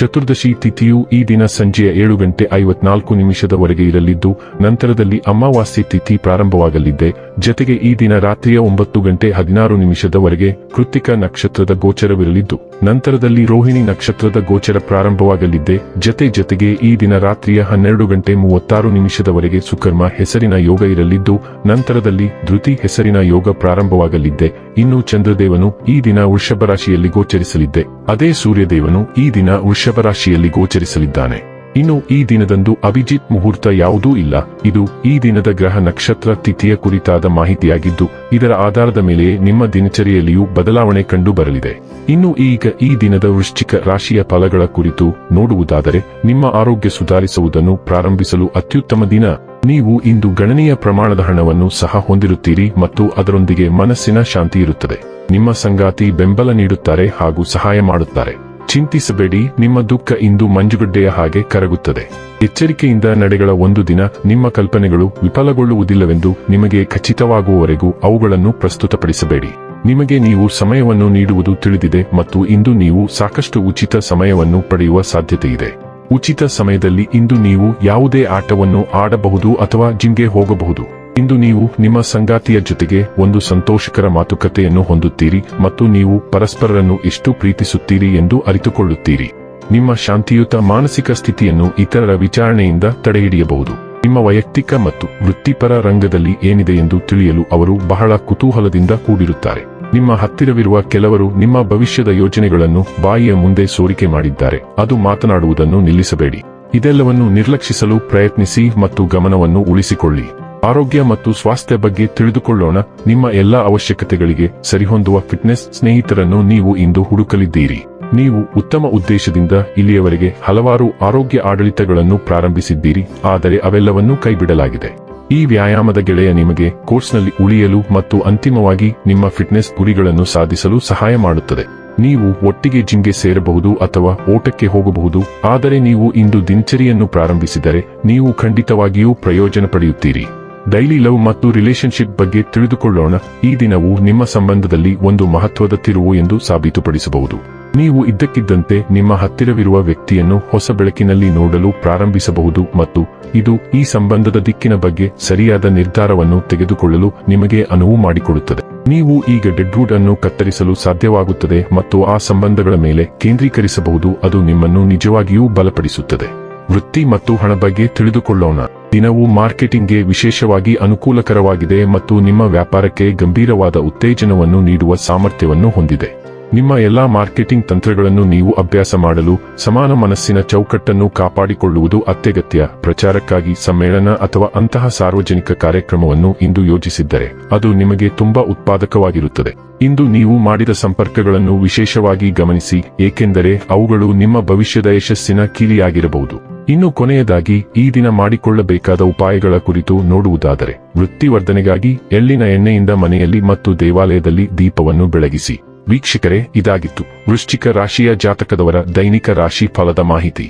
ಚತುರ್ದಶಿ ತಿಥಿಯು ಈ ದಿನ ಸಂಜೆಯ ಏಳು ಗಂಟೆ ಐವತ್ನಾಲ್ಕು ನಿಮಿಷದವರೆಗೆ ಇರಲಿದ್ದು ನಂತರದಲ್ಲಿ ಅಮಾವಾಸ್ಯೆ ತಿಥಿ ಪ್ರಾರಂಭವಾಗಲಿದೆ. ಜತೆಗೆ ಈ ದಿನ ರಾತ್ರಿಯ ಒಂಬತ್ತು ಗಂಟೆ ಹದಿನಾರು ನಿಮಿಷದವರೆಗೆ ಕೃತಿಕ ನಕ್ಷತ್ರದ ಗೋಚರವಿರಲಿದ್ದು, ನಂತರದಲ್ಲಿ ರೋಹಿಣಿ ನಕ್ಷತ್ರದ ಗೋಚರ ಪ್ರಾರಂಭವಾಗಲಿದ್ದೆ, ಜತೆ ಜತೆಗೆ ಈ ದಿನ ರಾತ್ರಿಯ ಹನ್ನೆರಡು ಗಂಟೆ ಮೂವತ್ತಾರು ನಿಮಿಷದವರೆಗೆ ಸುಕರ್ಮ ಹೆಸರಿನ ಯೋಗ ಇರಲಿದ್ದು, ನಂತರದಲ್ಲಿ ಧೃತಿ ಹೆಸರಿನ ಯೋಗ ಪ್ರಾರಂಭವಾಗಲಿದ್ದೆ, ಇನ್ನು ಚಂದ್ರದೇವನು ಈ ದಿನ ವೃಷಭ ರಾಶಿಯಲ್ಲಿ ಗೋಚರಿಸಲಿದ್ದೆ, ಅದೇ ಸೂರ್ಯದೇವನು ಈ ದಿನ ವೃಷಭ ರಾಶಿಯಲ್ಲಿ ಗೋಚರಿಸಲಿದ್ದಾನೆ. ಇನ್ನು ಈ ದಿನದಂದು ಅಭಿಜಿತ್ ಮುಹೂರ್ತ ಯಾವುದೂ ಇಲ್ಲ. ಇದು ಈ ದಿನದ ಗ್ರಹ ನಕ್ಷತ್ರ ತಿಥಿಯ ಕುರಿತಾದ ಮಾಹಿತಿಯಾಗಿದ್ದು, ಇದರ ಆಧಾರದ ಮೇಲೆ ನಿಮ್ಮ ದಿನಚರಿಯಲ್ಲಿಯೂ ಬದಲಾವಣೆ ಕಂಡು ಬರಲಿದೆ. ಇನ್ನು ಈಗ ಈ ದಿನದ ವೃಶ್ಚಿಕ ರಾಶಿಯ ಫಲಗಳ ಕುರಿತು ನೋಡುವುದಾದರೆ, ನಿಮ್ಮ ಆರೋಗ್ಯ ಸುಧಾರಿಸುವುದನ್ನು ಪ್ರಾರಂಭಿಸಲು ಅತ್ಯುತ್ತಮ ದಿನ. ನೀವು ಇಂದು ಗಣನೀಯ ಪ್ರಮಾಣದ ಹಣವನ್ನು ಸಹ ಹೊಂದಿರುತ್ತೀರಿ ಮತ್ತು ಅದರೊಂದಿಗೆ ಮನಸ್ಸಿನ ಶಾಂತಿ ಇರುತ್ತದೆ. ನಿಮ್ಮ ಸಂಗಾತಿ ಬೆಂಬಲ ನೀಡುತ್ತಾರೆ ಹಾಗೂ ಸಹಾಯ ಮಾಡುತ್ತಾರೆ. ಚಿಂತಿಸಬೇಡಿ, ನಿಮ್ಮ ದುಃಖ ಇಂದು ಮಂಜುಗಡ್ಡೆಯ ಹಾಗೆ ಕರಗುತ್ತದೆ. ಎಚ್ಚರಿಕೆಯಿಂದ ನಡೆಗಳ ಒಂದು ದಿನ ನಿಮ್ಮ ಕಲ್ಪನೆಗಳು ವಿಫಲಗೊಳ್ಳುವುದಿಲ್ಲವೆಂದು ನಿಮಗೆ ಖಚಿತವಾಗುವವರೆಗೂ ಅವುಗಳನ್ನು ಪ್ರಸ್ತುತಪಡಿಸಬೇಡಿ. ನಿಮಗೆ ನೀವು ಸಮಯವನ್ನು ನೀಡುವುದು ತಿಳಿದಿದೆ ಮತ್ತು ಇಂದು ನೀವು ಸಾಕಷ್ಟು ಉಚಿತ ಸಮಯವನ್ನು ಪಡೆಯುವ ಸಾಧ್ಯತೆಯಿದೆ. ಉಚಿತ ಸಮಯದಲ್ಲಿ ಇಂದು ನೀವು ಯಾವುದೇ ಆಟವನ್ನು ಆಡಬಹುದು ಅಥವಾ ಜಿಮ್ಗೆ ಹೋಗಬಹುದು. ಇಂದು ನೀವು ನಿಮ್ಮ ಸಂಗಾತಿಯ ಜೊತೆಗೆ ಒಂದು ಸಂತೋಷಕರ ಮಾತುಕತೆಯನ್ನು ಹೊಂದುತ್ತೀರಿ ಮತ್ತು ನೀವು ಪರಸ್ಪರರನ್ನು ಎಷ್ಟು ಪ್ರೀತಿಸುತ್ತೀರಿ ಎಂದು ಅರಿತುಕೊಳ್ಳುತ್ತೀರಿ. ನಿಮ್ಮ ಶಾಂತಿಯುತ ಮಾನಸಿಕ ಸ್ಥಿತಿಯನ್ನು ಇತರರ ವಿಚಾರಣೆಯಿಂದ ತಡೆಹಿಡಿಯಬಹುದು. ನಿಮ್ಮ ವೈಯಕ್ತಿಕ ಮತ್ತು ವೃತ್ತಿಪರ ರಂಗದಲ್ಲಿ ಏನಿದೆ ಎಂದು ತಿಳಿಯಲು ಅವರು ಬಹಳ ಕುತೂಹಲದಿಂದ ಕೂಡಿರುತ್ತಾರೆ. ನಿಮ್ಮ ಹತ್ತಿರವಿರುವ ಕೆಲವರು ನಿಮ್ಮ ಭವಿಷ್ಯದ ಯೋಜನೆಗಳನ್ನು ಬಾಯಿಯ ಮುಂದೆ ಸೋರಿಕೆ ಮಾಡಿದ್ದಾರೆ. ಅದು ಮಾತನಾಡುವುದನ್ನು ನಿಲ್ಲಿಸಬೇಡಿ. ಇದೆಲ್ಲವನ್ನು ನಿರ್ಲಕ್ಷಿಸಲು ಪ್ರಯತ್ನಿಸಿ ಮತ್ತು ಗಮನವನ್ನು ಉಳಿಸಿಕೊಳ್ಳಿ. ಆರೋಗ್ಯ ಮತ್ತು ಸ್ವಾಸ್ಥ್ಯ ಬಗ್ಗೆ ತಿಳಿದುಕೊಳ್ಳೋಣ. ನಿಮ್ಮ ಎಲ್ಲಾ ಅವಶ್ಯಕತೆಗಳಿಗೆ ಸರಿಹೊಂದುವ ಫಿಟ್ನೆಸ್ ಸ್ನೇಹಿತರನ್ನು ನೀವು ಇಂದು ಹುಡುಕಲಿದ್ದೀರಿ. ನೀವು ಉತ್ತಮ ಉದ್ದೇಶದಿಂದ ಇಲ್ಲಿಯವರೆಗೆ ಹಲವಾರು ಆರೋಗ್ಯ ಆಡಳಿತಗಳನ್ನು ಪ್ರಾರಂಭಿಸಿದ್ದೀರಿ, ಆದರೆ ಅವೆಲ್ಲವನ್ನೂ ಕೈಬಿಡಲಾಗಿದೆ. ಈ ವ್ಯಾಯಾಮದ ಗೆಳೆಯ ನಿಮಗೆ ಕೋರ್ಸ್ನಲ್ಲಿ ಉಳಿಯಲು ಮತ್ತು ಅಂತಿಮವಾಗಿ ನಿಮ್ಮ ಫಿಟ್ನೆಸ್ ಗುರಿಗಳನ್ನು ಸಾಧಿಸಲು ಸಹಾಯ ಮಾಡುತ್ತದೆ. ನೀವು ಒಟ್ಟಿಗೆ ಜಿಮ್ಗೆ ಸೇರಬಹುದು ಅಥವಾ ಓಟಕ್ಕೆ ಹೋಗಬಹುದು, ಆದರೆ ನೀವು ಇಂದು ದಿನಚರಿಯನ್ನು ಪ್ರಾರಂಭಿಸಿದರೆ ನೀವು ಖಂಡಿತವಾಗಿಯೂ ಪ್ರಯೋಜನ ಪಡೆಯುತ್ತೀರಿ. ಡೈಲಿ ಲವ್ ಮತ್ತು ರಿಲೇಶನ್ಶಿಪ್ ಬಗ್ಗೆ ತಿಳಿದುಕೊಳ್ಳೋಣ. ಈ ದಿನವು ನಿಮ್ಮ ಸಂಬಂಧದಲ್ಲಿ ಒಂದು ಮಹತ್ವದ ತಿರುವು ಎಂದು ಸಾಬೀತುಪಡಿಸಬಹುದು. ನೀವು ಇದ್ದಕ್ಕಿದ್ದಂತೆ ನಿಮ್ಮ ಹತ್ತಿರವಿರುವ ವ್ಯಕ್ತಿಯನ್ನು ಹೊಸ ಬೆಳಕಿನಲ್ಲಿ ನೋಡಲು ಪ್ರಾರಂಭಿಸಬಹುದು ಮತ್ತು ಇದು ಈ ಸಂಬಂಧದ ದಿಕ್ಕಿನ ಬಗ್ಗೆ ಸರಿಯಾದ ನಿರ್ಧಾರವನ್ನು ತೆಗೆದುಕೊಳ್ಳಲು ನಿಮಗೆ ಅನುವು ಮಾಡಿಕೊಡುತ್ತದೆ. ನೀವು ಈಗ ಡೆಡ್ವುಡ್ ಅನ್ನು ಕತ್ತರಿಸಲು ಸಾಧ್ಯವಾಗುತ್ತದೆ ಮತ್ತು ಆ ಸಂಬಂಧಗಳ ಮೇಲೆ ಕೇಂದ್ರೀಕರಿಸಬಹುದು, ಅದು ನಿಮ್ಮನ್ನು ನಿಜವಾಗಿಯೂ ಬಲಪಡಿಸುತ್ತದೆ. ವೃತ್ತಿ ಮತ್ತು ಹಣ ಬಗ್ಗೆ ತಿಳಿದುಕೊಳ್ಳೋಣ. ದಿನವು ಮಾರ್ಕೆಟಿಂಗ್ಗೆ ವಿಶೇಷವಾಗಿ ಅನುಕೂಲಕರವಾಗಿದೆ ಮತ್ತು ನಿಮ್ಮ ವ್ಯಾಪಾರಕ್ಕೆ ಗಂಭೀರವಾದ ಉತ್ತೇಜನವನ್ನು ನೀಡುವ ಸಾಮರ್ಥ್ಯವನ್ನು ಹೊಂದಿದೆ. ನಿಮ್ಮ ಎಲ್ಲಾ ಮಾರ್ಕೆಟಿಂಗ್ ತಂತ್ರಗಳನ್ನು ನೀವು ಅಭ್ಯಾಸ ಮಾಡಲು, ಸಮಾನ ಮನಸ್ಸಿನ ಚೌಕಟ್ಟನ್ನು ಕಾಪಾಡಿಕೊಳ್ಳುವುದು ಅತ್ಯಗತ್ಯ. ಪ್ರಚಾರಕ್ಕಾಗಿ ಸಮ್ಮೇಳನ ಅಥವಾ ಅಂತಹ ಸಾರ್ವಜನಿಕ ಕಾರ್ಯಕ್ರಮವನ್ನು ಇಂದು ಯೋಜಿಸಿದ್ದರೆ ಅದು ನಿಮಗೆ ತುಂಬಾ ಉತ್ಪಾದಕವಾಗಿರುತ್ತದೆ. ಇಂದು ನೀವು ಮಾಡಿದ ಸಂಪರ್ಕಗಳನ್ನು ವಿಶೇಷವಾಗಿ ಗಮನಿಸಿ, ಏಕೆಂದರೆ ಅವುಗಳು ನಿಮ್ಮ ಭವಿಷ್ಯದ ಯಶಸ್ಸಿನ ಕೀಲಿಯಾಗಿರಬಹುದು. ಇನ್ನು ಕೊನೆಯದಾಗಿ ಈ ದಿನ ಮಾಡಿಕೊಳ್ಳಬೇಕಾದ ಉಪಾಯಗಳ ಕುರಿತು ನೋಡುವುದಾದರೆ, ವೃತ್ತಿವರ್ಧನೆಗಾಗಿ ಎಳ್ಳಿನ ಎಣ್ಣೆಯಿಂದ ಮನೆಯಲ್ಲಿ ಮತ್ತು ದೇವಾಲಯದಲ್ಲಿ ದೀಪವನ್ನು ಬೆಳಗಿಸಿ. ವೀಕ್ಷಕರೇ, ಇದಾಗಿತ್ತು. ವೃಶ್ಚಿಕ ರಾಶಿಯ ಜಾತಕದವರ ದೈನಿಕ ರಾಶಿ ಫಲದ ಮಾಹಿತಿ.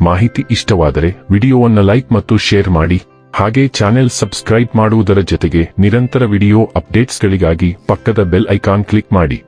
ಮಾಹಿತಿ ಇಷ್ಟವಾದರೆ ವಿಡಿಯೋವನ್ನು ಲೈಕ್ ಮತ್ತು ಶೇರ್ ಮಾಡಿ. ಹಾಗೆ ಚಾನೆಲ್ ಸಬ್ಸ್ಕ್ರೈಬ್ ಮಾಡುವುದರ ಜೊತೆಗೆ ನಿರಂತರ ವಿಡಿಯೋ ಅಪ್ಡೇಟ್ಸ್ಗಳಿಗಾಗಿ ಪಕ್ಕದ ಬೆಲ್ ಐಕಾನ್ ಕ್ಲಿಕ್ ಮಾಡಿ.